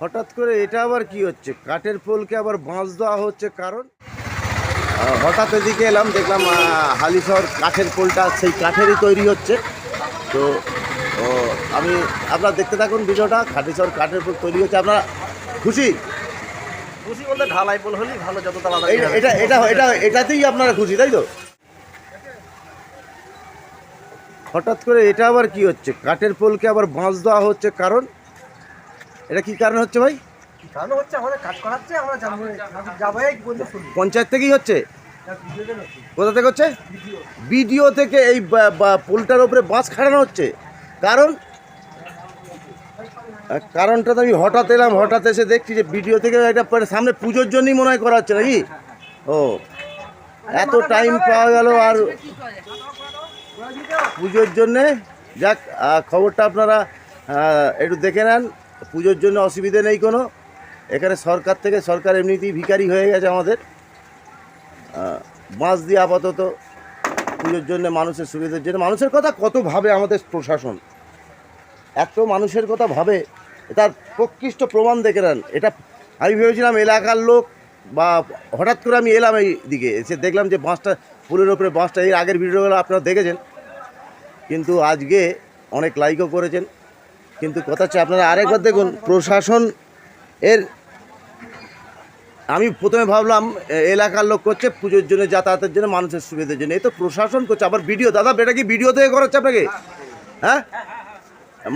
হঠাৎ করে এটা আবার কি হচ্ছে? কাঠের পোলকে আবার বাঁশ দেওয়া হচ্ছে কারণ? হঠাৎ এদিকে এলাম দেখলাম হালিশহর কাঠের পোলটা সেই কাঠেরই তৈরি হচ্ছে। তো আমি আপনারা দেখতে থাকুন ভিডিওটা হালিশহর কাঠের পোল তৈরি হচ্ছে। আপনারা খুশি? খুশি বলতে ঢালাই পোল হলেই ভালো যত তাড়াতাড়ি এটা এটা এটা এটাতেই আপনারা খুশি তাই তো? হঠাৎ করে এটা আবার কি হচ্ছে? কাঠের পোলকে আবার বাঁশ দেওয়া হচ্ছে কারণ? এটা কি কারণ হচ্ছে ভাই? কারণ হচ্ছে? আমাদের কাজ করাচ্ছে আমরা যাব যাবোই বলতে পঞ্চায়েত থেকেই হচ্ছে? কোথা থেকে হচ্ছে? বিডিও থেকে এই বা- বা পোলটার উপরে বাঁশ খাড়ানো হচ্ছে। কারণ? কারণটা তো আমি হঠাৎ এলাম হঠাৎ এসে দেখছি যে ভিডিও থেকে এটা সামনে পুজোর জন্যই মনে হয় করা হচ্ছে নাকি? ও এত টাইম পাওয়া গেল আর পুজোর জন্যে? যাক খবরটা আপনারা একটু দেখে নেন। পুজোর জন্য অসুবিধে নেই কোনো। এখানে সরকার থেকে সরকার এমনিতেই ভিখারি হয়ে গেছে আমাদের। বাঁশ দিয়ে আপাতত পুজোর জন্য মানুষের সুবিধার জন্য। মানুষের কথা কত ভাবে আমাদের প্রশাসন? এত মানুষের কথা ভাবে, তার প্রকৃষ্ট প্রমাণ দেখে নেন। এটা আমি ভেবেছিলাম এলাকার লোক বা হঠাৎ করে আমি এলাম এই দিকে, এসে দেখলাম যে বাঁশটা, ফুলের ওপরে বাঁশটা, এর আগের ভিডিওগুলো আপনারা দেখেছেন। কিন্তু আজকে অনেক লাইকও করেছেন। কিন্তু কথা হচ্ছে আপনারা আরেকবার দেখুন, প্রশাসন এর আমি প্রথমে ভাবলাম এলাকার লোক করছে পুজোর জন্য, যাতায়াতের জন্য, মানুষের সুবিধার জন্য। এই তো প্রশাসন করছে, আবার ভিডিও। দাদা, এটা কি ভিডিও থেকে করাচ্ছে আপনাকে? হ্যাঁ?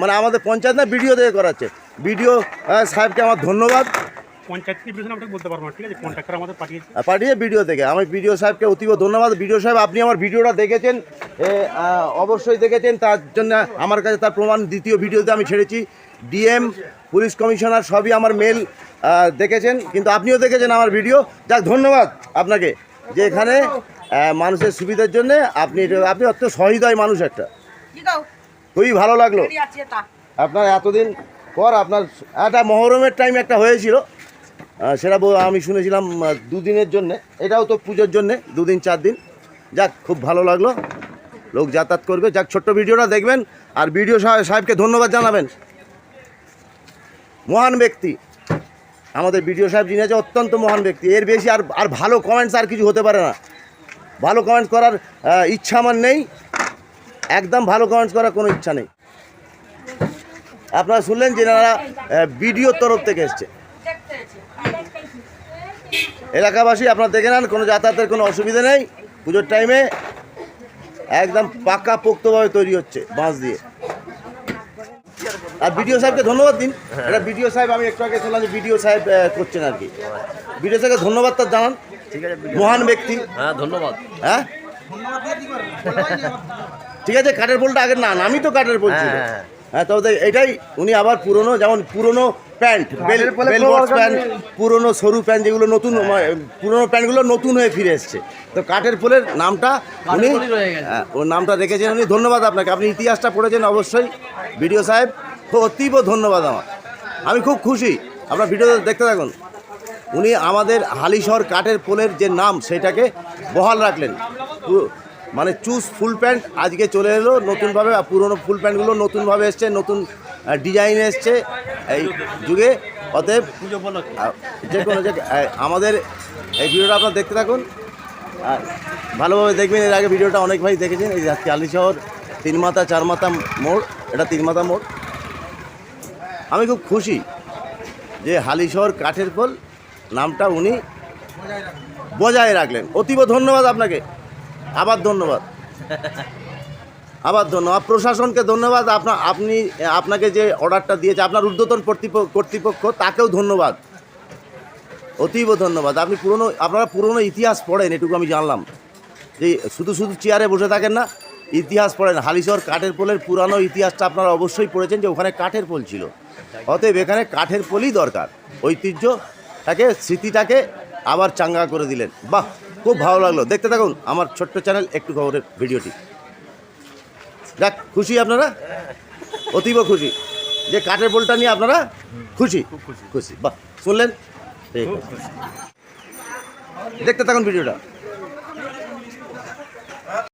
মানে আমাদের পঞ্চায়েত না, ভিডিও থেকে করাচ্ছে। ভিডিও সাহেবকে আমার ধন্যবাদ। পঞ্চায়েত কি বিষয়ে আপনাকে বলতে পারব না ঠিক আছে? কন্ট্রাক্টর আমাদের পাঠিয়েছে। পাঠিয়ে ভিডিও থেকে আমি ভিডিও সাহেবকে অতীব ধন্যবাদ। ভিডিও সাহেব আপনি আমার ভিডিওটা দেখেছেন অবশ্যই দেখেছেন। তার জন্য আমার কাছে তার প্রমাণ দ্বিতীয় ভিডিওতে আমি ছেড়েছি। ডিএম পুলিশ কমিশনার সবই আমার মেল দেখেছেন। কিন্তু আপনিও দেখেছেন আমার ভিডিও যাক ধন্যবাদ আপনাকে। যে এখানে মানুষের সুবিধার জন্য আপনি আপনি অত সহৃদয় মানুষ একটা। খুবই ভালো লাগল। আপনার এতদিন পর আপনার একটা মহরমের টাইম একটা হয়েছিল। সেটা আমি শুনেছিলাম দুদিনের জন্যে। এটাও তো পুজোর জন্যে, দুদিন, চার দিন। যাক, খুব ভালো লাগল। লোক যাতায়াত করবে। যাক, ছোট্ট ভিডিওটা দেখবেন। আর ভিডিও সাহেব- সাহেবকে ধন্যবাদ জানাবেন। মহান ব্যক্তি। আমাদের ভিডিও সাহেব যিনি আছে, অত্যন্ত মহান ব্যক্তি। এর বেশি আর আর ভালো কমেন্টস আর কিছু হতে পারে না। ভালো কমেন্টস করার ইচ্ছা আমার নেই। একদম ভালো কমেন্টস করার কোনো ইচ্ছা নেই। আপনারা শুনলেন যে, এনারা ভিডিওর তরফ থেকে এসছে। এলাকাবাসী আপনারা দেখে নেন কোনো যাতায়াতের কোনো অসুবিধা নেই পুজোর টাইমে একদম পাকা পোক্তভাবে তৈরি হচ্ছে বাঁশ দিয়ে। আর বিডিও সাহেবকে ধন্যবাদ দিন। এটা বিডিও সাহেব আমি একটু আগে শুনলাম যে বিডিও সাহেব করছেন আর কি। বিডিও সাহেবকে ধন্যবাদ তার জানান। ঠিক মহান ব্যক্তি। হ্যাঁ ধন্যবাদ। হ্যাঁ? ঠিক আছে কাঠের পোলটা আগে না আমি তো কাঠের পোল ছিল। হ্যাঁ, হ্যাঁ। হ্যাঁ তবে এটাই উনি আবার পুরনো যেমন পুরনো প্যান্ট প্যান্ট পুরনো সরু প্যান্ট যেগুলো নতুন মানে, পুরনো প্যান্টগুলো নতুন হয়ে ফিরে এসছে। তো কাঠের পোলের নামটা উনি। হ্যাঁ, ওর নামটা রেখেছেন উনি ধন্যবাদ আপনাকে। আপনি ইতিহাসটা পড়েছেন অবশ্যই ভিডিও সাহেব অতীব ধন্যবাদ আমার। আমি খুব খুশি আপনার ভিডিও দেখতে থাকুন। উনি আমাদের হালিশহর কাঠের পোলের যে নাম সেটাকে বহাল রাখলেন। মানে চুজ ফুল প্যান্ট আজকে চলে এলো, নতুনভাবে পুরনো ফুল প্যান্টগুলো নতুনভাবে এসছে, নতুন ডিজাইন এসছে এই যুগে। অতএব যে কোনো যে আমাদের এই ভিডিওটা আপনারা দেখতে থাকুন। আর ভালোভাবে দেখবেন, এর আগে ভিডিওটা অনেক ভাই দেখেছেন, এই আজকে হালিশহর তিনমাথা চারমাথা মোড়, এটা তিনমাথা মোড়। আমি খুব খুশি যে হালিশহর কাঠের পোল নামটা উনি বজায় রাখলেন। অতীব ধন্যবাদ আপনাকে। আবার ধন্যবাদ। আবার ধন্যবাদ। প্রশাসনকে ধন্যবাদ। আপনার আপনি, আপনাকে যে অর্ডারটা দিয়েছে, আপনার ঊর্ধ্বতন কর্তৃপক্ষ, তাকেও ধন্যবাদ। অতীব ধন্যবাদ। আপনি পুরনো, আপনারা পুরনো ইতিহাস পড়েন, এটুকু আমি জানলাম। যে শুধু শুধু চেয়ারে বসে থাকেন না, ইতিহাস পড়েন। হালিশহর কাঠের পোলের পুরানো ইতিহাসটা আপনারা অবশ্যই পড়েছেন যে ওখানে কাঠের পোল ছিল। অতএব এখানে কাঠের পোলই দরকার। ঐতিহ্যটাকে, স্মৃতিটাকে আবার চাঙ্গা করে দিলেন। বাহ! খুব ভালো লাগল। দেখতে থাকুন আমার ছোট্ট চ্যানেল একটু খবরের ভিডিওটি। দেখ খুশি আপনারা? অতীব খুশি। যে কাঠের বোলটা নিয়ে আপনারা খুশি? খুশি। বা শুনলেন? ঠিক আছে। দেখতে থাকুন ভিডিওটা।